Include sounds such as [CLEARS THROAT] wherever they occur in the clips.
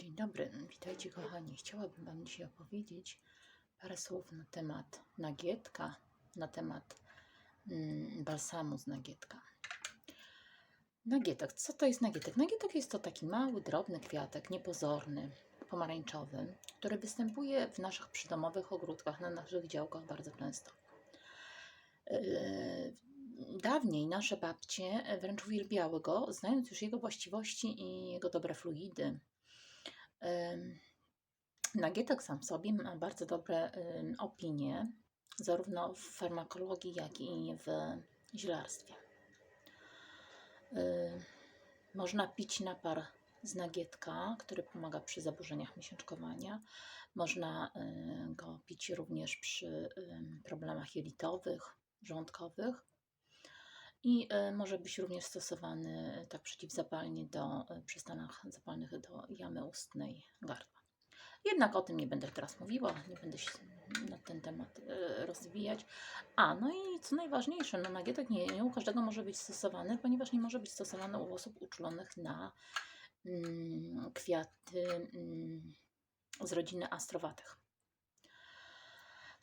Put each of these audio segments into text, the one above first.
Dzień dobry, witajcie kochani. Chciałabym Wam dzisiaj opowiedzieć parę słów na temat nagietka, na temat mm, balsamu z nagietka. Nagietek, co to jest nagietek? Nagietek jest to taki mały, drobny kwiatek, niepozorny, pomarańczowy, który występuje w naszych przydomowych ogródkach, na naszych działkach bardzo często. Yy, Dawniej nasze babcie wręcz uwielbiały go, znając już jego właściwości i jego dobre fluidy. Nagietek sam w sobie ma bardzo dobre opinie, zarówno w farmakologii, jak i w zielarstwie. Można pić napar z nagietka, który pomaga przy zaburzeniach miesiączkowania. Można go pić również przy problemach jelitowych, żołądkowych. I y, może być również stosowany tak przeciwzapalnie do, y, przy stanach zapalnych do jamy ustnej gardła. Jednak o tym nie będę teraz mówiła, nie będę się na ten temat rozwijać. A, no i co najważniejsze, no nagietek nie, nie u każdego może być stosowany, ponieważ nie może być stosowany u osób uczulonych na mm, kwiaty mm, z rodziny astrowatych.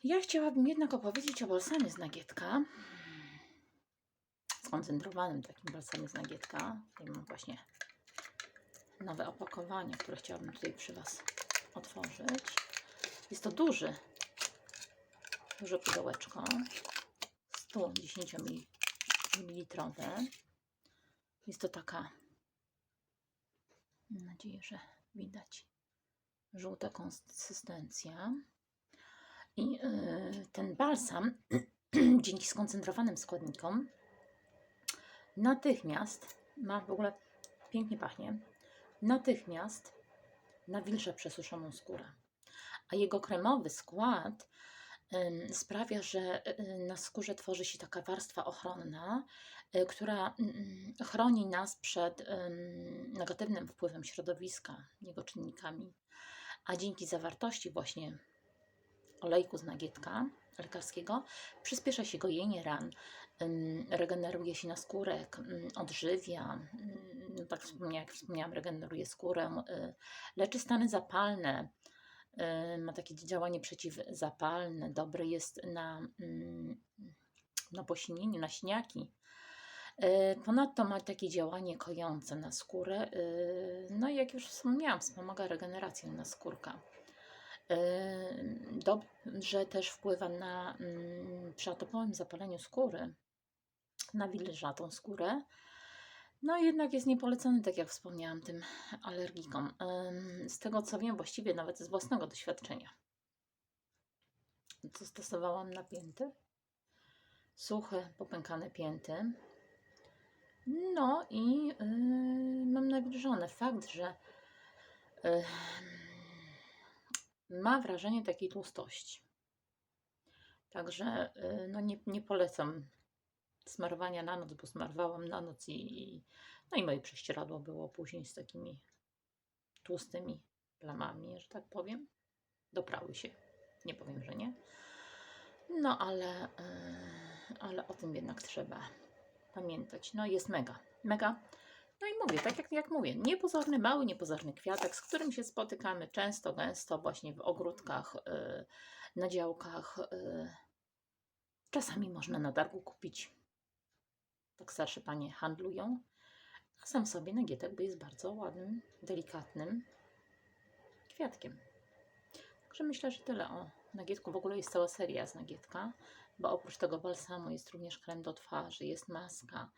Ja chciałabym jednak opowiedzieć o balsamie z nagietka, skoncentrowanym takim balsamie z nagietka. Tutaj mam właśnie nowe opakowanie, które chciałabym tutaj przy Was otworzyć. Jest to duży, duże pudełeczko, 110 ml. Jest to taka, mam nadzieję, że widać, żółta konsystencja. I yy, ten balsam, [CLEARS THROAT] dzięki skoncentrowanym składnikom, natychmiast ma w ogóle pięknie pachnie. Natychmiast nawilża przesuszoną skórę. A jego kremowy skład sprawia, że na skórze tworzy się taka warstwa ochronna, y, która mm, chroni nas przed ym, negatywnym wpływem środowiska, jego czynnikami. A dzięki zawartości właśnie olejku z nagietka lekarskiego przyspiesza się gojenie ran, regeneruje się naskórek, odżywia, no tak jak wspomniałam, regeneruje skórę, y, leczy stany zapalne, y, ma takie działanie przeciwzapalne, dobry jest na, na posinienie, na śniaki. Y, Ponadto ma takie działanie kojące na skórę. No i jak już wspomniałam, wspomaga regenerację naskórka. Dobrze też wpływa na mm, przy atopowym zapaleniu skóry, nawilża tą skórę. No jednak jest niepolecany, tak jak wspomniałam, tym alergikom. Z tego co wiem, właściwie nawet z własnego doświadczenia. Co stosowałam na pięty? Suche, popękane pięty. No i yy, mam nawilżone. Fakt, że yy, ma wrażenie takiej tłustości. Także yy, no nie, nie polecam smarowania na noc, bo smarowałam na noc i, i no i moje prześcieradło było później z takimi tłustymi plamami, że tak powiem. Doprały się. Nie powiem, że nie. No ale, yy, ale o tym jednak trzeba pamiętać. No jest mega, mega. No i mówię, tak jak, jak mówię, niepozorny, mały, niepozorny kwiatek, z którym się spotykamy często, gęsto właśnie w ogródkach, yy, na działkach. Yy. Czasami można na targu kupić. Tak starsze panie handlują. A sam sobie nagietek jest bardzo ładnym, delikatnym kwiatkiem. Także myślę, że tyle o nagietku. W ogóle jest cała seria z nagietka, bo oprócz tego balsamu jest również krem do twarzy, jest maska,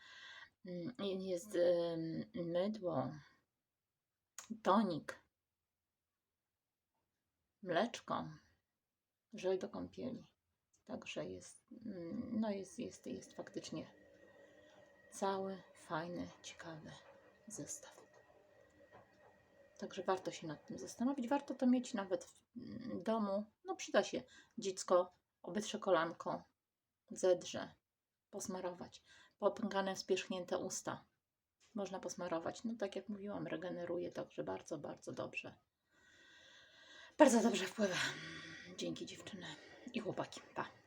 jest ym, mydło, tonik, mleczko, żel do kąpieli. Także jest, mm, no jest, jest, jest faktycznie cały, fajny, ciekawy zestaw. Także warto się nad tym zastanowić. Warto to mieć nawet w mm, domu. No przyda się dziecko, obytrze kolanko, zedrze, posmarować. Popękane, spierzchnięte usta. Można posmarować. No tak jak mówiłam, regeneruje, także bardzo, bardzo dobrze. Bardzo dobrze wpływa. Dzięki dziewczyny i chłopaki. Pa.